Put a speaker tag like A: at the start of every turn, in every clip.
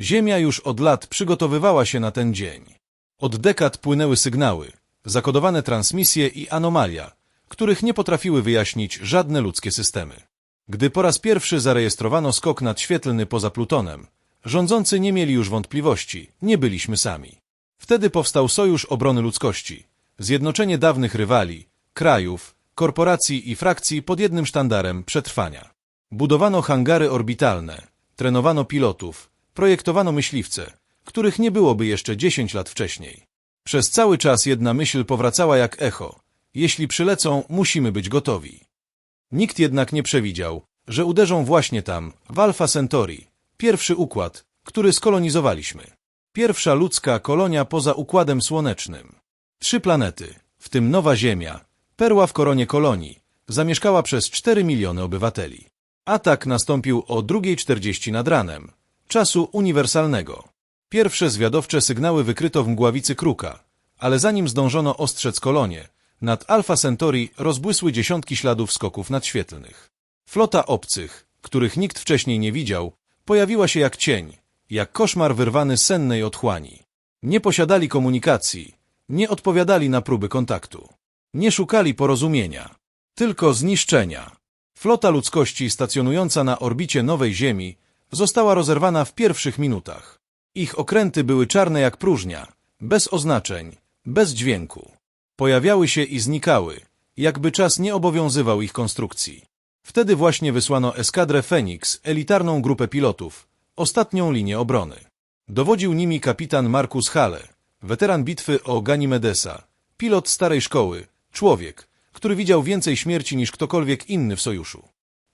A: Ziemia już od lat przygotowywała się na ten dzień. Od dekad płynęły sygnały, zakodowane transmisje i anomalia, których nie potrafiły wyjaśnić żadne ludzkie systemy. Gdy po raz pierwszy zarejestrowano skok nadświetlny poza Plutonem, rządzący nie mieli już wątpliwości, nie byliśmy sami. Wtedy powstał Sojusz Obrony Ludzkości, zjednoczenie dawnych rywali, krajów, korporacji i frakcji pod jednym sztandarem przetrwania. Budowano hangary orbitalne, trenowano pilotów, projektowano myśliwce, których nie byłoby jeszcze 10 lat wcześniej. Przez cały czas jedna myśl powracała jak echo. Jeśli przylecą, musimy być gotowi. Nikt jednak nie przewidział, że uderzą właśnie tam, w Alpha Centauri, pierwszy układ, który skolonizowaliśmy. Pierwsza ludzka kolonia poza Układem Słonecznym. Trzy planety, w tym Nowa Ziemia, perła w koronie kolonii, zamieszkała przez 4 miliony obywateli. Atak nastąpił o 2.40 nad ranem, czasu uniwersalnego. Pierwsze zwiadowcze sygnały wykryto w mgławicy Kruka, ale zanim zdążono ostrzec kolonie, nad Alpha Centauri rozbłysły dziesiątki śladów skoków nadświetlnych. Flota obcych, których nikt wcześniej nie widział, pojawiła się jak cień, jak koszmar wyrwany z sennej otchłani. Nie posiadali komunikacji, nie odpowiadali na próby kontaktu. Nie szukali porozumienia, tylko zniszczenia. Flota ludzkości stacjonująca na orbicie nowej Ziemi została rozerwana w pierwszych minutach. Ich okręty były czarne jak próżnia, bez oznaczeń, bez dźwięku. Pojawiały się i znikały, jakby czas nie obowiązywał ich konstrukcji. Wtedy właśnie wysłano eskadrę Phoenix, elitarną grupę pilotów, ostatnią linię obrony. Dowodził nimi kapitan Markus Halle, weteran bitwy o Ganimedesa, pilot starej szkoły, człowiek, który widział więcej śmierci niż ktokolwiek inny w sojuszu.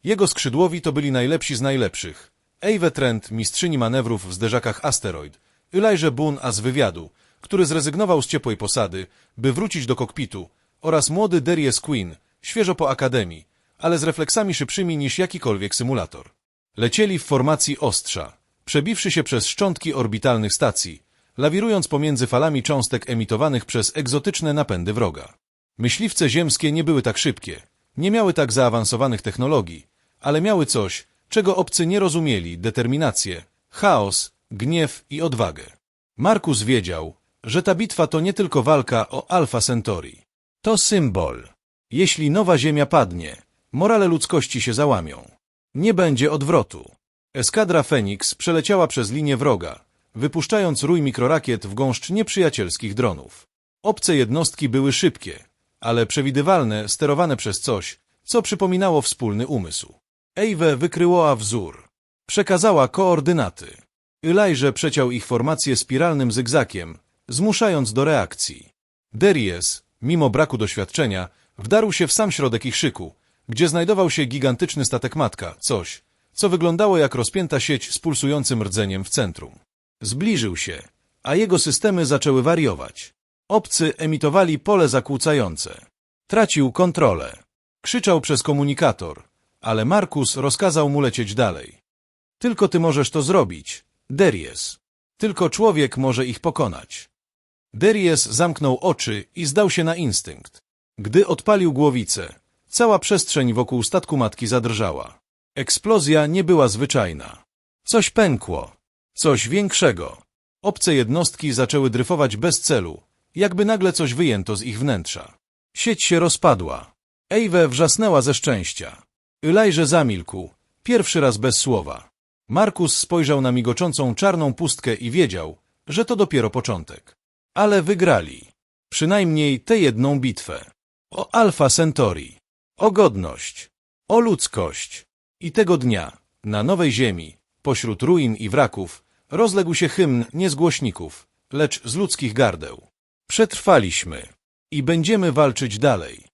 A: Jego skrzydłowi to byli najlepsi z najlepszych. Eve Trent, mistrzyni manewrów w zderzakach Asteroid, Elijah Boone, a z wywiadu, który zrezygnował z ciepłej posady, by wrócić do kokpitu, oraz młody Darius Quinn, świeżo po akademii, ale z refleksami szybszymi niż jakikolwiek symulator. Lecieli w formacji ostrza, przebiwszy się przez szczątki orbitalnych stacji, lawirując pomiędzy falami cząstek emitowanych przez egzotyczne napędy wroga. Myśliwce ziemskie nie były tak szybkie, nie miały tak zaawansowanych technologii, ale miały coś, czego obcy nie rozumieli, determinację, chaos, gniew i odwagę. Markus wiedział, że ta bitwa to nie tylko walka o Alpha Centauri. To symbol. Jeśli nowa Ziemia padnie, morale ludzkości się załamią. Nie będzie odwrotu. Eskadra Phoenix przeleciała przez linię wroga, wypuszczając rój mikrorakiet w gąszcz nieprzyjacielskich dronów. Obce jednostki były szybkie, ale przewidywalne, sterowane przez coś, co przypominało wspólny umysł. Eve wykryła wzór. Przekazała koordynaty. Elijah przeciął ich formację spiralnym zygzakiem, zmuszając do reakcji. Darius, mimo braku doświadczenia, wdarł się w sam środek ich szyku, gdzie znajdował się gigantyczny statek matka, coś, co wyglądało jak rozpięta sieć z pulsującym rdzeniem w centrum. Zbliżył się, a jego systemy zaczęły wariować. Obcy emitowali pole zakłócające. Tracił kontrolę. Krzyczał przez komunikator, ale Markus rozkazał mu lecieć dalej. Tylko ty możesz to zrobić, Darius. Tylko człowiek może ich pokonać. Darius zamknął oczy i zdał się na instynkt. Gdy odpalił głowicę, cała przestrzeń wokół statku matki zadrżała. Eksplozja nie była zwyczajna. Coś pękło. Coś większego. Obce jednostki zaczęły dryfować bez celu, jakby nagle coś wyjęto z ich wnętrza. Sieć się rozpadła. Eve wrzasnęła ze szczęścia. Elijah zamilkł, pierwszy raz bez słowa. Markus spojrzał na migoczącą czarną pustkę i wiedział, że to dopiero początek. Ale wygrali. Przynajmniej tę jedną bitwę. O Alpha Centauri. O godność. O ludzkość. I tego dnia, na Nowej Ziemi, pośród ruin i wraków, rozległ się hymn nie z głośników, lecz z ludzkich gardeł. Przetrwaliśmy i będziemy walczyć dalej.